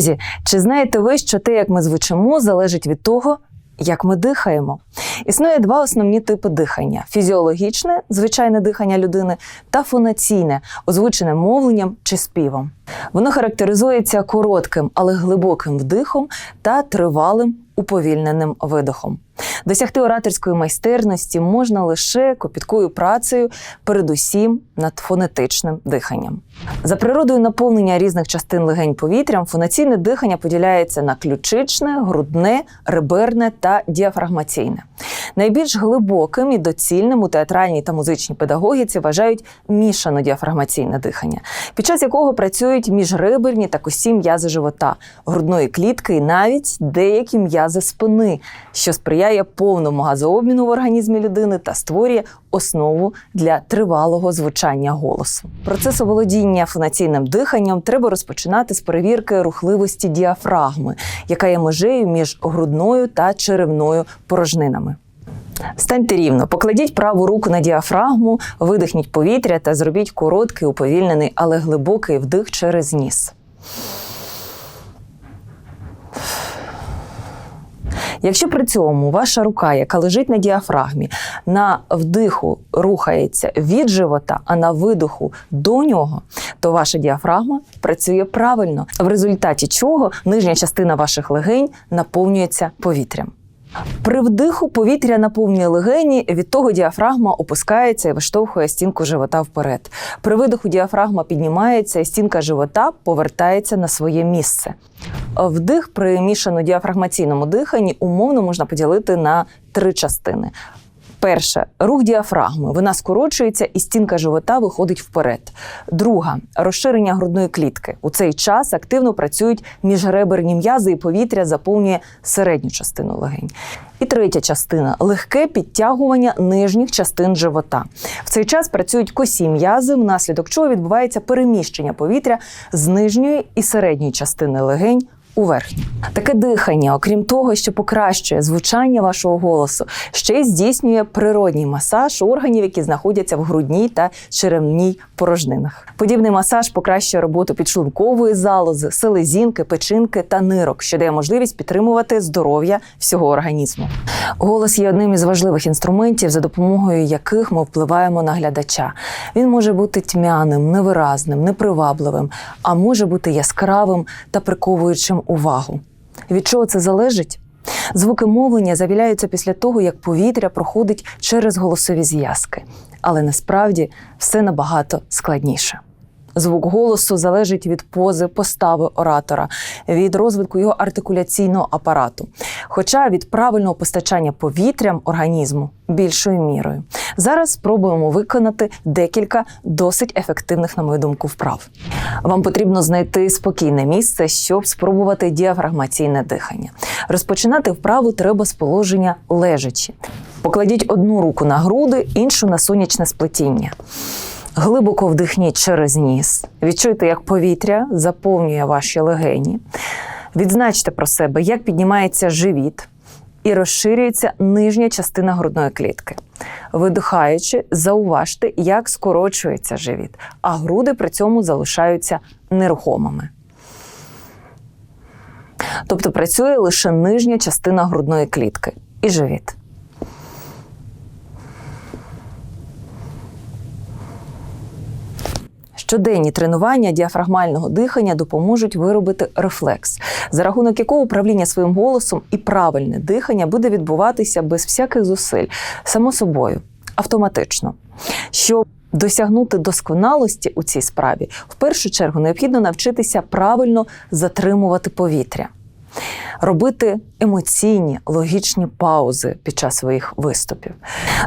Друзі, чи знаєте ви, що те, як ми звучимо, залежить від того, як ми дихаємо? Існує два основні типи дихання: фізіологічне, звичайне дихання людини, та фонаційне, озвучене мовленням чи співом. Воно характеризується коротким, але глибоким вдихом та тривалим уповільненим видохом. Досягти ораторської майстерності можна лише копіткою працею, передусім над фонетичним диханням. За природою наповнення різних частин легень повітрям, фонаційне дихання поділяється на ключичне, грудне, реберне та діафрагмаційне. Найбільш глибоким і доцільним у театральній та музичній педагогіці вважають мішано діафрагмаційне дихання, під час якого працюють міжрибельні та кості м'язи живота, грудної клітки і навіть деякі м'язи спини, що сприяє повному газообміну в організмі людини та створює основу для тривалого звучання голосу. Процес оволодіння фонаційним диханням треба розпочинати з перевірки рухливості діафрагми, яка є межею між грудною та черевною порожнинами. Станьте рівно, покладіть праву руку на діафрагму, видихніть повітря та зробіть короткий, уповільнений, але глибокий вдих через ніс. Якщо при цьому ваша рука, яка лежить на діафрагмі, на вдиху рухається від живота, а на видоху до нього, то ваша діафрагма працює правильно, в результаті чого нижня частина ваших легень наповнюється повітрям. При вдиху повітря наповнює легені, від того діафрагма опускається і виштовхує стінку живота вперед. При видиху діафрагма піднімається, і стінка живота повертається на своє місце. Вдих при мішано-діафрагмаційному диханні умовно можна поділити на три частини. Перше рух діафрагми. Вона скорочується, і стінка живота виходить вперед. Друга розширення грудної клітки. У цей час активно працюють міжреберні м'язи, і повітря заповнює середню частину легень. І третя частина легке підтягування нижніх частин живота. В цей час працюють косі м'язи, внаслідок чого відбувається переміщення повітря з нижньої і середньої частини легень у верхню. Таке дихання, окрім того, що покращує звучання вашого голосу, ще й здійснює природній масаж органів, які знаходяться в грудній та черевній порожнинах. Подібний масаж покращує роботу підшлункової залози, селезінки, печінки та нирок, що дає можливість підтримувати здоров'я всього організму. Голос є одним із важливих інструментів, за допомогою яких ми впливаємо на глядача. Він може бути тьмяним, невиразним, непривабливим, а може бути яскравим та приковуючим увагу. Від чого це залежить? Звуки мовлення завіляються після того, як повітря проходить через голосові зв'язки. Але насправді все набагато складніше. Звук голосу залежить від пози, постави оратора, від розвитку його артикуляційного апарату, хоча від правильного постачання повітрям організму більшою мірою. Зараз спробуємо виконати декілька досить ефективних, на мою думку, вправ. Вам потрібно знайти спокійне місце, щоб спробувати діафрагмаційне дихання. Розпочинати вправу треба з положення лежачі. Покладіть одну руку на груди, іншу на сонячне сплетіння. Глибоко вдихніть через ніс. Відчуйте, як повітря заповнює ваші легені. Відзначте про себе, як піднімається живіт і розширюється нижня частина грудної клітки. Видихаючи, зауважте, як скорочується живіт, а груди при цьому залишаються нерухомими. Тобто працює лише нижня частина грудної клітки і живіт. Щоденні тренування діафрагмального дихання допоможуть виробити рефлекс, за рахунок якого управління своїм голосом і правильне дихання буде відбуватися без всяких зусиль, само собою, автоматично. Щоб досягнути досконалості у цій справі, в першу чергу необхідно навчитися правильно затримувати повітря. Робити емоційні логічні паузи під час своїх виступів.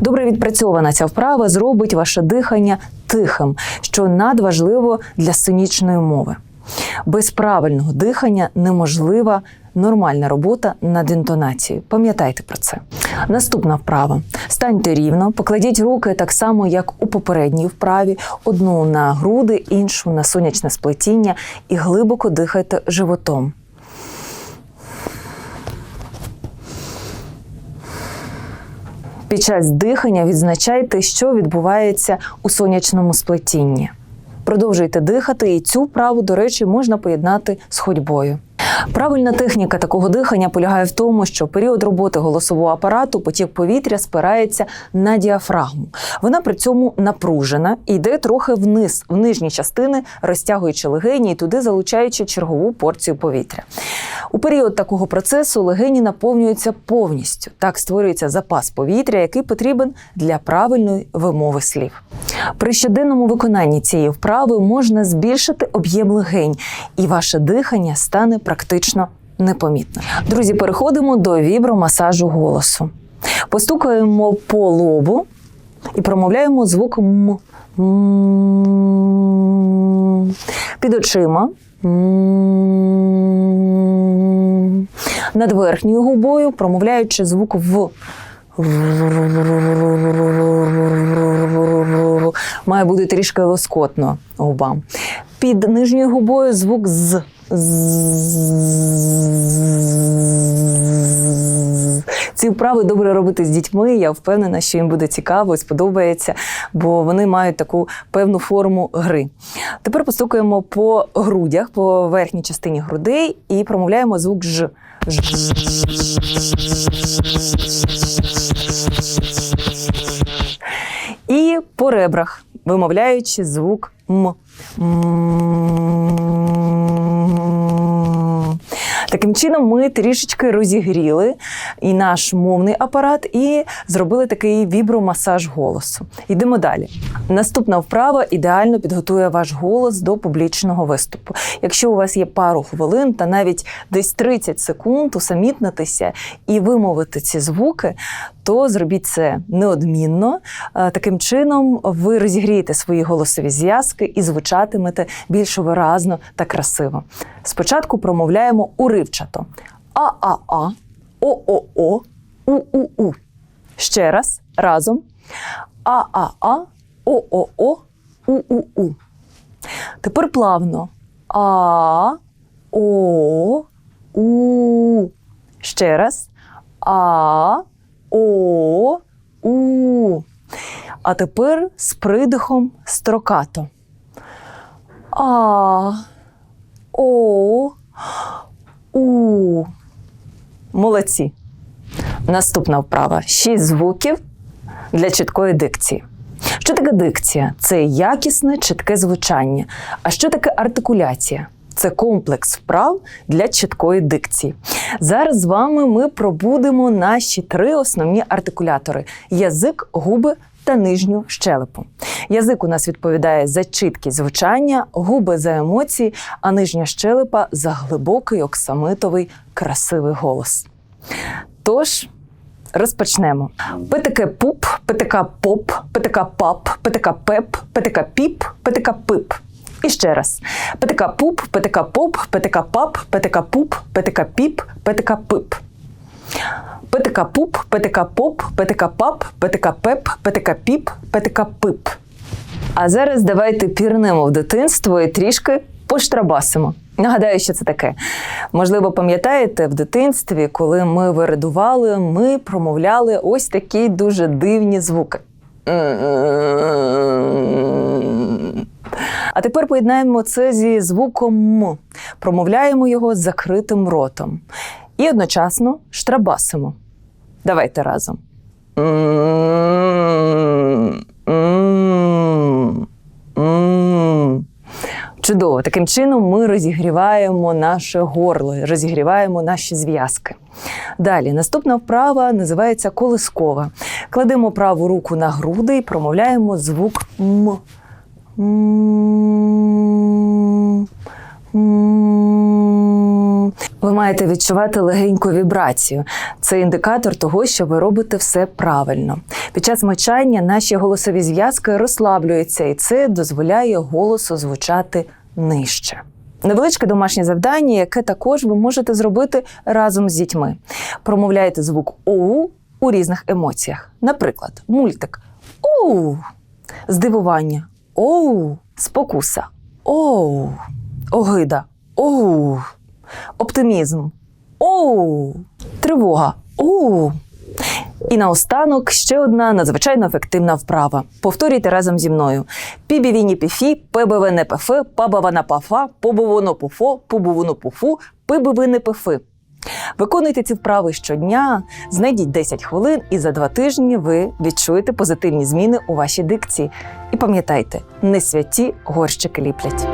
Добре відпрацьована ця вправа зробить ваше дихання тихим, що надважливо для сценічної мови. Без правильного дихання неможлива нормальна робота над інтонацією. Пам'ятайте про це. Наступна вправа: станьте рівно, покладіть руки так само, як у попередній вправі: одну на груди, іншу на сонячне сплетіння, і глибоко дихайте животом. Під час дихання відзначайте, що відбувається у сонячному сплетінні. Продовжуйте дихати, і цю вправу, до речі, можна поєднати з ходьбою. Правильна техніка такого дихання полягає в тому, що період роботи голосового апарату потік повітря спирається на діафрагму. Вона при цьому напружена і йде трохи вниз, в нижні частини, розтягуючи легені і туди залучаючи чергову порцію повітря. У період такого процесу легені наповнюються повністю. Так створюється запас повітря, який потрібен для правильної вимови слів. При щоденному виконанні цієї вправи можна збільшити об'єм легень, і ваше дихання стане практично непомітним. Друзі, переходимо до вібромасажу голосу. Постукаємо по лобу і промовляємо звук М. Під очима. Над верхньою губою, промовляючи звук В. Має бути трішки лоскотно губам. Під нижньою губою звук з. Ці вправи добре робити з дітьми. Я впевнена, що їм буде цікаво сподобається, бо вони мають таку певну форму гри. Тепер постукаємо по грудях, по верхній частині грудей і промовляємо звук ж. По ребрах, вимовляючи звук М. Таким чином, ми трішечки розігріли і наш мовний апарат, і зробили такий вібромасаж голосу. Йдемо далі. Наступна вправа ідеально підготує ваш голос до публічного виступу. Якщо у вас є пару хвилин та навіть десь 30 секунд усамітнитися і вимовити ці звуки, то зробіть це неодмінно. Е, Таким чином ви розігрієте свої голосові зв'язки і звучатимете більш виразно та красиво. Спочатку промовляємо уривчато: А-а-а. Ще раз разом. А-а-а. Тепер плавно. А, О, У. Ще раз. А, О, У. А тепер з придихом строкато. А, О, У. Молодці. Наступна вправа: шість звуків для чіткої дикції. Що таке дикція? Це якісне, чітке звучання. А що таке артикуляція? Це комплекс вправ для чіткої дикції. Зараз з вами ми пробудемо наші три основні артикулятори: язик, губи та нижню щелепу. Язик у нас відповідає за чіткість звучання, губи за емоції, а нижня щелепа за глибокий оксамитовий красивий голос. Тож. Розпочнемо. ПТК пуп, ПТК поп, ПТК пап, ПТК пеп, ПТК піп, ПТК пип. І ще раз. ПТК пуп, ПТК поп, ПТК пап, ПТК пуп, ПТК піп, ПТК пип. ПТК пуп, ПТК поп, ПТК пап, ПТК пеп, ПТК піп, ПТК пип. А зараз давайте пірнемо в дитинство і трішки поштрабасимо. Нагадаю, що це таке. Можливо, пам'ятаєте, в дитинстві, коли ми вирадували, ми промовляли ось такі дуже дивні звуки. А тепер поєднаємо це зі звуком М. Промовляємо його закритим ротом. І одночасно штрабасимо. Давайте разом. Чудово. Таким чином ми розігріваємо наше горло, розігріваємо наші зв'язки. Далі, наступна вправа називається колискова. Кладемо праву руку на груди і промовляємо звук М. Ви маєте відчувати легеньку вібрацію. Це індикатор того, що ви робите все правильно. Під час мочання наші голосові зв'язки розслаблюються, і це дозволяє голосу звучати нижче. Невеличке домашнє завдання, яке також ви можете зробити разом з дітьми. Промовляйте звук «оу» у різних емоціях. Наприклад, мультик «оу», здивування «оу», спокуса «оу», огида «оу», оптимізм «оу», тривога «оу». І наостанок ще одна надзвичайно ефективна вправа. Повторюйте разом зі мною: пібівіні піфі, пебевене пефе, пабавана пафа, побовоно пуфо, побовоно пуфу, пибивини пефи. Виконуйте ці вправи щодня, знайдіть 10 хвилин, і за два тижні ви відчуєте позитивні зміни у вашій дикції. І пам'ятайте, не святі горщики ліплять.